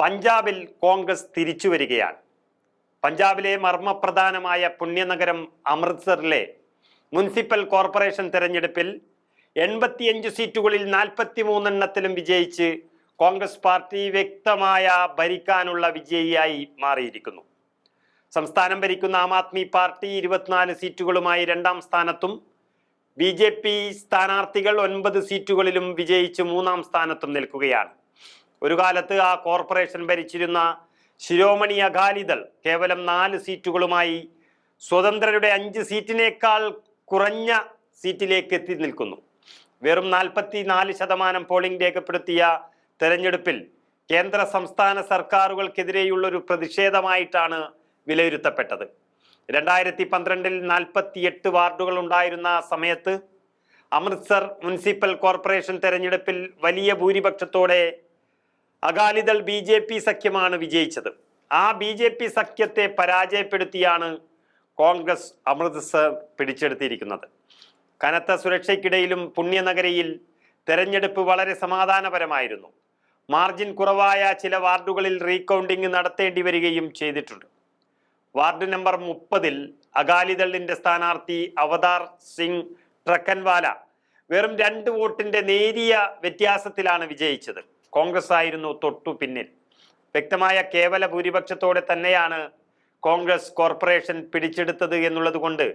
പഞ്ചാബിൽ കോൺഗ്രസ് തിരിച്ചു വരികയാണ്. പഞ്ചാബിലെ മർമ്മപ്രധാനമായ പുണ്യനഗരം അമൃത്സറിലെ മുനിസിപ്പൽ കോർപ്പറേഷൻ തെരഞ്ഞെടുപ്പിൽ എൺപത്തിയഞ്ച് സീറ്റുകളിൽ നാൽപ്പത്തി മൂന്നെണ്ണത്തിലും വിജയിച്ച് കോൺഗ്രസ് പാർട്ടി വ്യക്തമായ ഭരിക്കാനുള്ള വിജയിയായി മാറിയിരിക്കുന്നു. സംസ്ഥാനം ഭരിക്കുന്ന ആം ആദ്മി പാർട്ടി ഇരുപത്തിനാല് സീറ്റുകളുമായി രണ്ടാം സ്ഥാനത്തും ബി ജെ പി സ്ഥാനാർത്ഥികൾ ഒൻപത് സീറ്റുകളിലും വിജയിച്ച് മൂന്നാം സ്ഥാനത്തും നിൽക്കുകയാണ്. ഒരു കാലത്ത് ആ കോർപ്പറേഷൻ ഭരിച്ചിരുന്ന ശിരോമണി അകാലിദൾ കേവലം നാല് സീറ്റുകളുമായി സ്വതന്ത്രരുടെ അഞ്ച് സീറ്റിനേക്കാൾ കുറഞ്ഞ സീറ്റിലേക്ക് എത്തി നിൽക്കുന്നു. വെറും നാൽപ്പത്തി നാല് ശതമാനം പോളിംഗ് രേഖപ്പെടുത്തിയ തെരഞ്ഞെടുപ്പിൽ കേന്ദ്ര സംസ്ഥാന സർക്കാരുകൾക്കെതിരെയുള്ള ഒരു പ്രതിഷേധമായിട്ടാണ് വിലയിരുത്തപ്പെട്ടത്. രണ്ടായിരത്തി പന്ത്രണ്ടിൽ നാൽപ്പത്തിയെട്ട് വാർഡുകൾ ഉണ്ടായിരുന്ന സമയത്ത് അമൃത്സർ മുനിസിപ്പൽ കോർപ്പറേഷൻ തെരഞ്ഞെടുപ്പിൽ വലിയ ഭൂരിപക്ഷത്തോടെ അകാലിദൾ ബി ജെ പി സഖ്യമാണ് വിജയിച്ചത്. ആ ബി ജെ പി സഖ്യത്തെ പരാജയപ്പെടുത്തിയാണ് കോൺഗ്രസ് അമൃത്സർ പിടിച്ചെടുത്തിരിക്കുന്നത്. കനത്ത സുരക്ഷയ്ക്കിടയിലും പുണ്യനഗരിയിൽ തെരഞ്ഞെടുപ്പ് വളരെ സമാധാനപരമായിരുന്നു. മാർജിൻ കുറവായ ചില വാർഡുകളിൽ റീകൗണ്ടിംഗ് നടത്തേണ്ടി വരികയും ചെയ്തിട്ടുണ്ട്. വാർഡ് നമ്പർ മുപ്പതിൽ അകാലിദളിന്റെ സ്ഥാനാർത്ഥി അവതാർ സിംഗ് ട്രക്കൻവാല വെറും രണ്ട് വോട്ടിന്റെ നേരിയ വ്യത്യാസത്തിലാണ് വിജയിച്ചത്. കോൺഗ്രസ് ആയിരുന്നു തൊട്ടു പിന്നിൽ. വ്യക്തമായ കേവല ഭൂരിപക്ഷത്തോടെ തന്നെയാണ് കോൺഗ്രസ് കോർപ്പറേഷൻ പിടിച്ചെടുത്തത് എന്നുള്ളത് കൊണ്ട്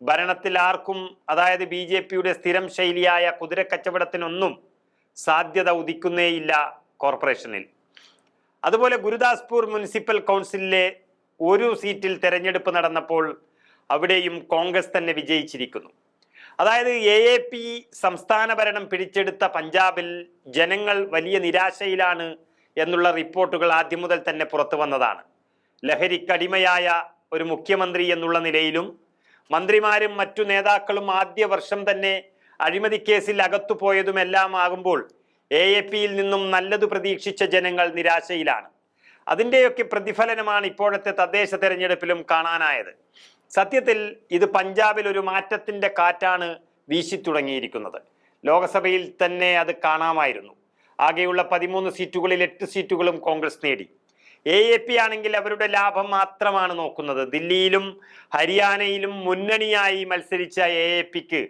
ഭരണത്തിൽ ആർക്കും അതായത് ബി ജെ പിയുടെ സ്ഥിരം ശൈലിയായ കുതിരക്കച്ചവടത്തിനൊന്നും സാധ്യത ഉദിക്കുന്നേയില്ല കോർപ്പറേഷനിൽ. അതുപോലെ ഗുരുദാസ്പൂർ മുനിസിപ്പൽ കൗൺസിലിലെ ഒരു സീറ്റിൽ തെരഞ്ഞെടുപ്പ് നടന്നപ്പോൾ അവിടെയും കോൺഗ്രസ് തന്നെ വിജയിച്ചിരിക്കുന്നു. അതായത് എ എ പി സംസ്ഥാന ഭരണം പിടിച്ചെടുത്ത പഞ്ചാബിൽ ജനങ്ങൾ വലിയ നിരാശയിലാണ് എന്നുള്ള റിപ്പോർട്ടുകൾ ആദ്യം മുതൽ തന്നെ പുറത്തു വന്നതാണ്. ലഹരിക്കടിമയായ ഒരു മുഖ്യമന്ത്രി എന്നുള്ള നിലയിലും മന്ത്രിമാരും മറ്റു നേതാക്കളും ആദ്യ വർഷം തന്നെ അഴിമതി കേസിൽ അകത്തു പോയതുമെല്ലാം ആകുമ്പോൾ എ എ പിയിൽ നിന്നും നല്ലത് പ്രതീക്ഷിച്ച ജനങ്ങൾ നിരാശയിലാണ്. അതിന്റെയൊക്കെ പ്രതിഫലനമാണ് ഇപ്പോഴത്തെ തദ്ദേശ തെരഞ്ഞെടുപ്പിലും കാണാനായത്. സത്യത്തിൽ ഇത് പഞ്ചാബിൽ ഒരു മാറ്റത്തിന്റെ കാറ്റാണ് വീശി തുടങ്ങിയിരിക്കുന്നത് ലോകസഭയിൽ തന്നെ അത് കാണാമായിരുന്നു. ആകെയുള്ള പതിമൂന്ന് സീറ്റുകളിൽ എട്ട് സീറ്റുകളും കോൺഗ്രസ് നേടി. എ എ പി ആണെങ്കിൽ അവരുടെ ലാഭം മാത്രമാണ് നോക്കുന്നത്. ദില്ലിയിലും ഹരിയാനയിലും മുന്നണിയായി മത്സരിച്ച എ എ പിക്ക്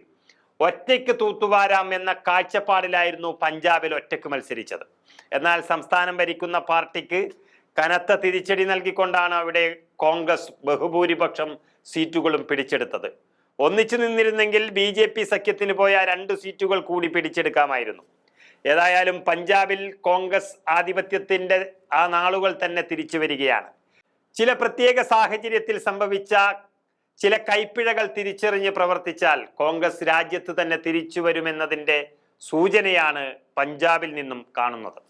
ഒറ്റയ്ക്ക് തൂത്തുവാരാം എന്ന കാഴ്ചപ്പാടിലായിരുന്നു പഞ്ചാബിൽ ഒറ്റയ്ക്ക് മത്സരിച്ചത്. എന്നാൽ സംസ്ഥാനം ഭരിക്കുന്ന പാർട്ടിക്ക് കനത്ത തിരിച്ചടി നൽകിക്കൊണ്ടാണ് അവിടെ കോൺഗ്രസ് ബഹുഭൂരിപക്ഷം സീറ്റുകളും പിടിച്ചെടുത്തത്. ഒന്നിച്ചു നിന്നിരുന്നെങ്കിൽ ബി ജെ പി സഖ്യത്തിന് പോയ രണ്ട് സീറ്റുകൾ കൂടി പിടിച്ചെടുക്കാമായിരുന്നു. ഏതായാലും പഞ്ചാബിൽ കോൺഗ്രസ് ആധിപത്യത്തിന്റെ ആ നാളുകൾ തന്നെ തിരിച്ചു വരികയാണ്. ചില പ്രത്യേക സാഹചര്യത്തിൽ സംഭവിച്ച ചില കൈപ്പിഴകൾ തിരിച്ചറിഞ്ഞ് പ്രവർത്തിച്ചാൽ കോൺഗ്രസ് രാജ്യത്ത് തന്നെ തിരിച്ചു വരുമെന്നതിന്റെ സൂചനയാണ് പഞ്ചാബിൽ നിന്നും കാണുന്നത്.